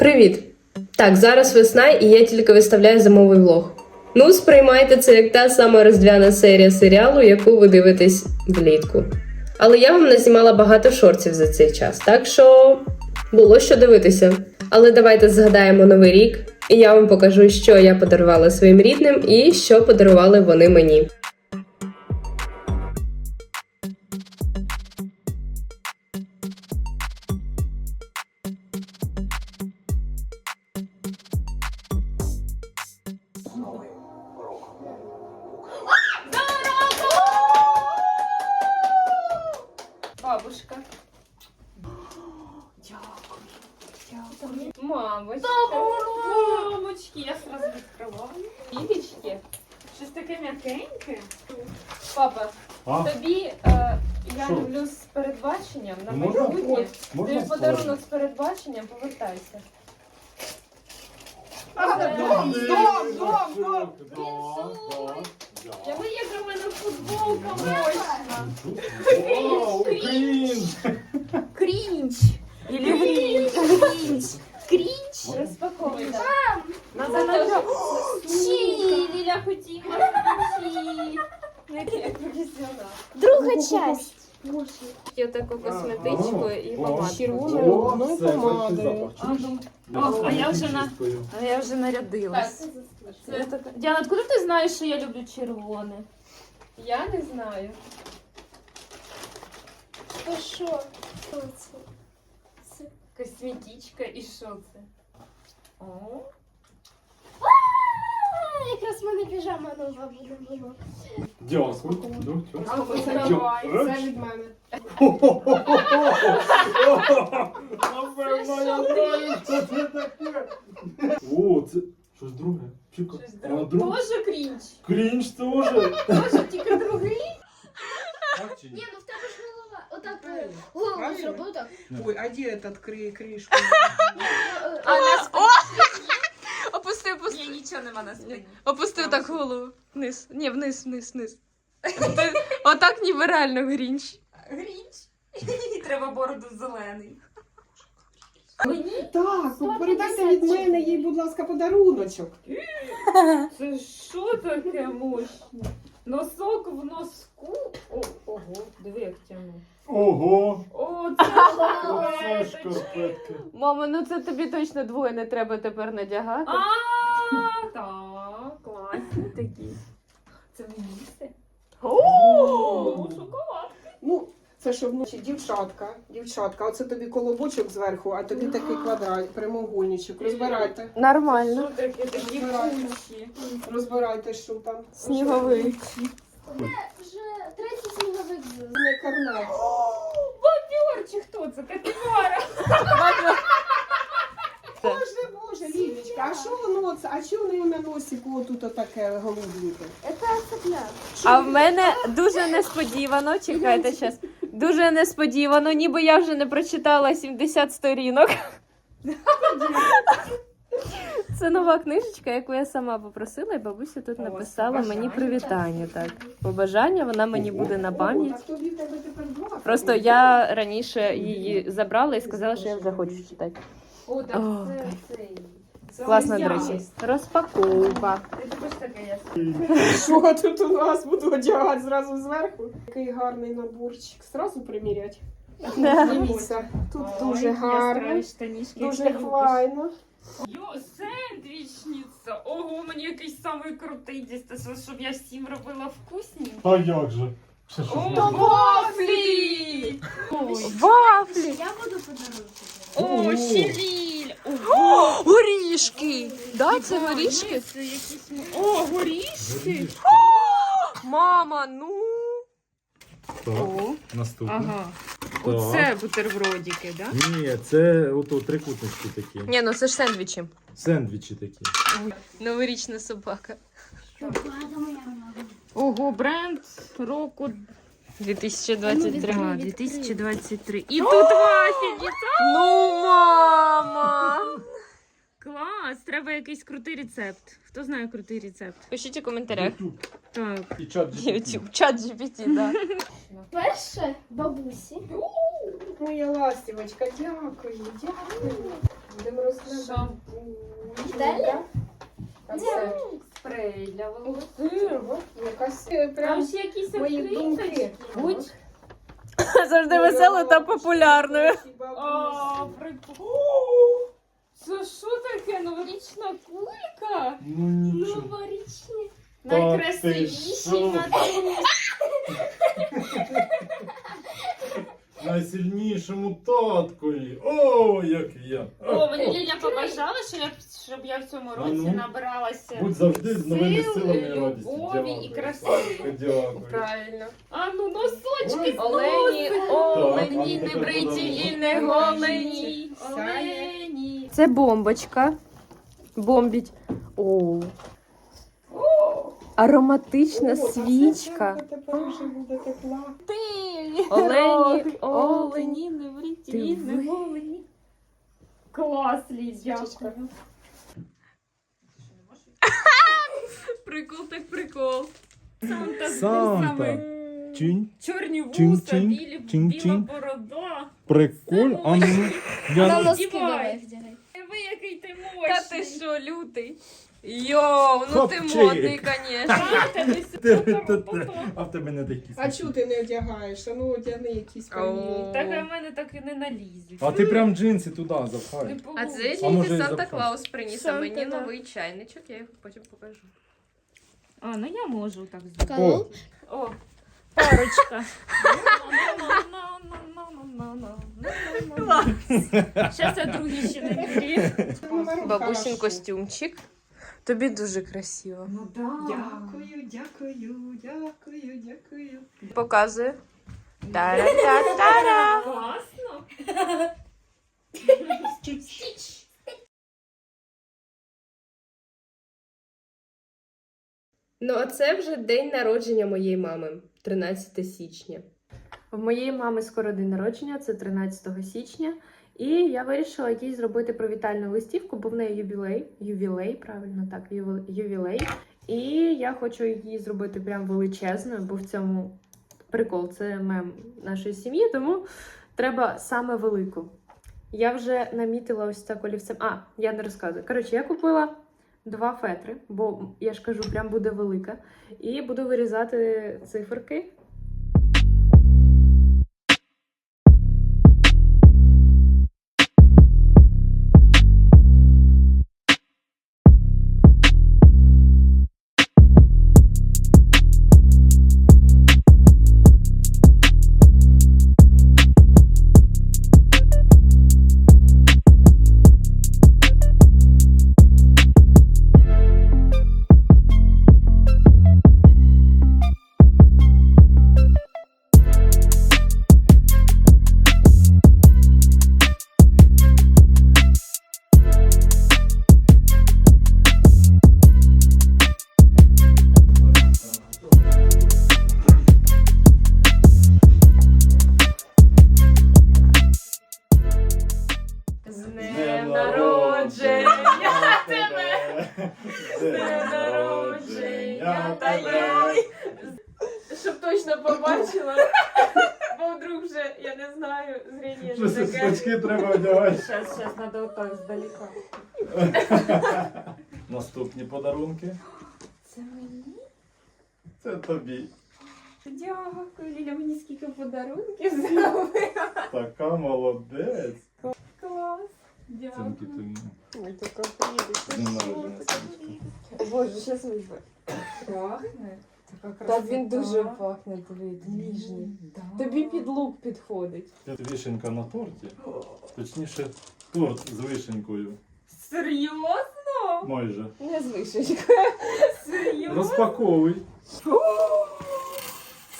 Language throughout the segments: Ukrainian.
Привіт! Так, зараз весна, і я тільки виставляю зимовий влог. Ну, сприймайте це як та сама різдвяна серія серіалу, яку ви дивитесь влітку. Але я вам назнімала багато шортів за цей час, так що було що дивитися. Але давайте згадаємо новий рік, і я вам покажу, що я подарувала своїм рідним і що подарували вони мені. Мамочка. Мамочки, я сразу відкриваю. Лілічки. Щось таке м'якеньке. Папа, А? тобі е, я Що? люблю з передбаченням на Можна? майбутнє. Можна Тобі подарунок з передбаченням, повертайся. Дом, дом, дом, дом. Я виїжджу, в мене футболка мощна. Крінж! Крінч. Я таку косметичку і О, помадку. червоною о, одною це помадою. перший запах. О, а я вже на- Чистою. А я вже нарядилась. Це Я така- Діана, откуда ти знаєш, що я люблю червоне? Я не знаю. Та що? Що це? Це Косметичка і що це? О, А, якраз в мене піжама нова буде була. Дякую. Ну, чого? А ну, Це давай, Дя- Це від мене. Напевно, я знаю, що це таке. О, це щось друге. Чекай. Щось А, друге. друг- Тоже крінж. Крінж теж. Тоже тільки другий. Так чи Ні, ні? ну в тебе ж голова. Отак е, голову Правильно? зробив так. Ой, а де этот кри кришку? Е, А на спині. Опусти. Ні, нічого нема на спині. Опусти так голову. Вниз. Ні, вниз, вниз, вниз. Отак ніби реально грінч. Грінч. Треба бороду зелений. Так, ну, передайте від мене їй, будь ласка, подаруночок. Це що таке мощне? Носок в носку. О, ого, диви, як тягну. Ого! О, це Оце шкарпетки. Мама, ну це тобі точно двоє не треба тепер надягати. А, так, класні такі. Це мені все. О! Шоколад. Ну, це щоб вночі дівчатка, дівчатка, оце тобі колобочок зверху, а тобі такий квадрат, прямоугольничок. Розбирайте. Нормально. Що таке такі Збирайте. кучі? Розбирайте, що там. Сніговий. Це вже третій сніговик з- Не карнак. Бобер, чи хто це? Капібара. Боже, Лілечка, а що воно це? А чого в неї на носику отут отаке голубеньке? Це цепляк. А в мене дуже несподівано, чекайте зараз. Дуже несподівано, ніби я вже не прочитала 70 сторінок. Це нова книжечка, яку я сама попросила, і бабуся тут написала мені привітання. Так, побажання, вона мені буде на пам'ять. Просто я раніше її забрала і сказала, що я вже хочу читати. О, так це цей. Це Класно, я. до речі. Розпаковка. Ти також таке я Що тут у нас буду одягати зразу зверху? Який гарний наборчик. Зразу примірять. Дивіться, тут Ой, дуже я гарно, стараюсь штанішки, дуже як ти файно. Йо, сендвічниця! Ого, мені якийсь самий крутий дістався, щоб я всім робила вкусні. А як же? Ще що О, ж вафлі! Вафлі! Я буду подарунки. О, щавіль! Ого! Горішки! Да, це горішки? Це якісь... О, горішки! Мама, ну. Так, О. наступне. Ага. Оце бутербродики, да? Ні, це ото трикутнички такі. Ні, ну це ж сендвічі. Сендвічі такі. Новорічна собака. Ого, бренд року 2023. А, 2023. І тут вафельниця! Ну, мама! Треба якийсь крутий рецепт. Хто знає крутий рецепт? Пишіть у коментарях. Так. І чат YouTube, чат GPT, да. Перше бабусі. Моя ластівочка, дякую, дякую. Будемо розглядати. Далі? Це Спрей для волосся. Якась е, прям Там ще якісь мої думки. Будь. Завжди веселою та популярною. О, прикол. Це що таке? Новорічна кулька? Ну нічого. Новорічні. Та ти Найкрасивіші що? на цьому Найсильнішому таткові. О, як я. О, мені Ліля побажала, що я, щоб я в цьому році ну. набралася. Будь завжди з новими Сили, силами і радістю. любові і Дякую. краси. Дякую. Правильно. А ну носочки Олені, олені, Так, а не ну, бриті і не голені. Олені. Це бомбочка. Бомбіть. О. Ароматична свічка. все Тепер вже буде тепла. Олені, олені. Олені, не вріті, не голені. Клас, дякую. Прикол так прикол. Санта з вусами. Чорні вуса, білі, біла борода. Приколь. А ну, На я... носки Вдівай. давай вдягай. Ви який ти Та ти що, лютий? Йоу, ну ти Хопчик. модний, конечно. А в тебе не такі. А чого ти не одягаєш? А ну одягни якісь пані. Так в мене так і не налізуть. А ти прям джинси туди Не запхай. А це А може, і Санта? Клаус приніс, а Санта, мені да. новий чайничок, я його потім покажу. А, ну я можу так зробити. О, парочка. Зараз я другий ще не вірю. Бабусин костюмчик. Тобі дуже красиво. Ну да. Дякую, дякую, дякую, дякую. Показую. Тара-та-тара. Класно. Ну, а це вже день народження моєї мами, 13 січня. В моєї мами скоро день народження, це 13 січня. І я вирішила їй зробити привітальну листівку, бо в неї ювілей. Ювілей, правильно так, ювілей. І я хочу її зробити прям величезною, бо в цьому прикол це мем нашої сім'ї, тому треба саме велику. Я вже намітила ось так олівцем. А, я не розказую. Коротше, я купила два фетри, бо я ж кажу, прям буде велика. І буду вирізати циферки. Скачки треба одягати? Зараз, зараз, треба отак здалека. Наступні подарунки. Це мені? Це тобі. Дякую, Ліля, мені скільки подарунків зробила. Така молодець. Клас. Дякую. Цинки тобі. Ой, тільки приїдеш. З днем народження, Сонечко. Боже, зараз візьме. Пахне. Та він дуже пахне, тобі ніжний. Тобі під лук підходить. Це вишенька на торті. Точніше, торт з вишенькою. Серйозно? Майже. Не з вишечкою. Серйозно? Розпаковуй.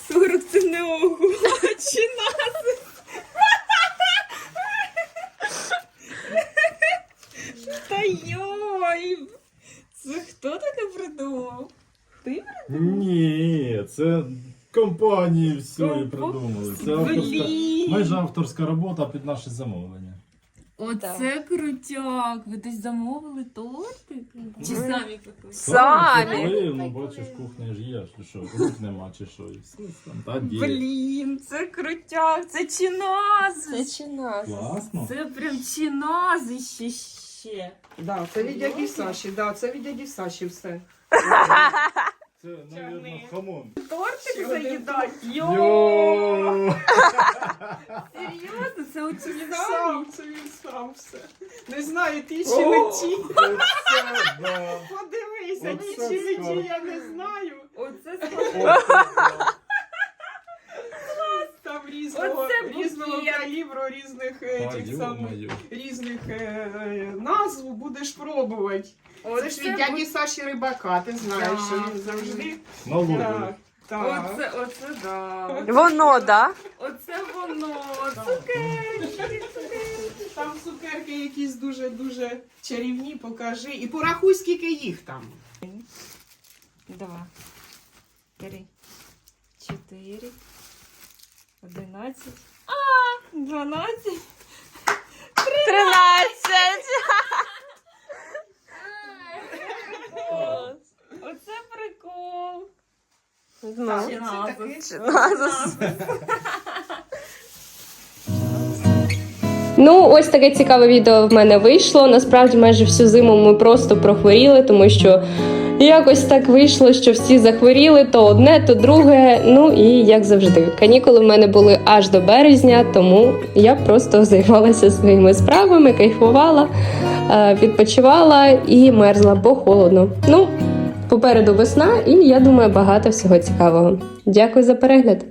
40 це не огучена. Та йой! Це хто таке придумав? Ні, це компанії всі Компа- придумали. Це авторська, Блін! майже авторська робота під наше замовлення. Оце крутяк. Ви десь замовили тортик? Чи самі пекли? Самі. Коли, ну бачиш, кухня ж є, чи що, рук нема, чи що, і все там, та діє. Блін, це крутяк, це чинази. чи нас? Класно. Це прям чинази ще ще. Да, це від дяді Саші, да, це від дяді Саші все. Це, навірно, хамон. Тортик заїдать. Йо! Йо! Серйозно, це оці самі? Сам, це він сам все. Не знаю, ти чи не ті. Оце, да. Подивися, ті Оце чи не ті, я не знаю. Оце Оце, да. Там різного, Букет. калібру, різних е, Та, тих самих, йо-моє. різних е, е, назв будеш пробувати. Це ж від дяді Саші Рибака, ти знаєш, що він завжди. Налоги. Так, так. Оце, оце да. Воно, да? Оце воно. Там цукерки якісь дуже-дуже чарівні, покажи. І порахуй, скільки їх там. Два. Три. Чотири. Одинадцять. 12. 13. Оце прикол. Це такий. 13. Ну, ось таке цікаве відео в мене вийшло. Насправді, майже всю зиму ми просто прохворіли, тому що якось так вийшло, що всі захворіли то одне, то друге. Ну і як завжди, канікули в мене були аж до березня, тому я просто займалася своїми справами, кайфувала, е, відпочивала і мерзла, бо холодно. Ну, попереду весна, і я думаю, багато всього цікавого. Дякую за перегляд.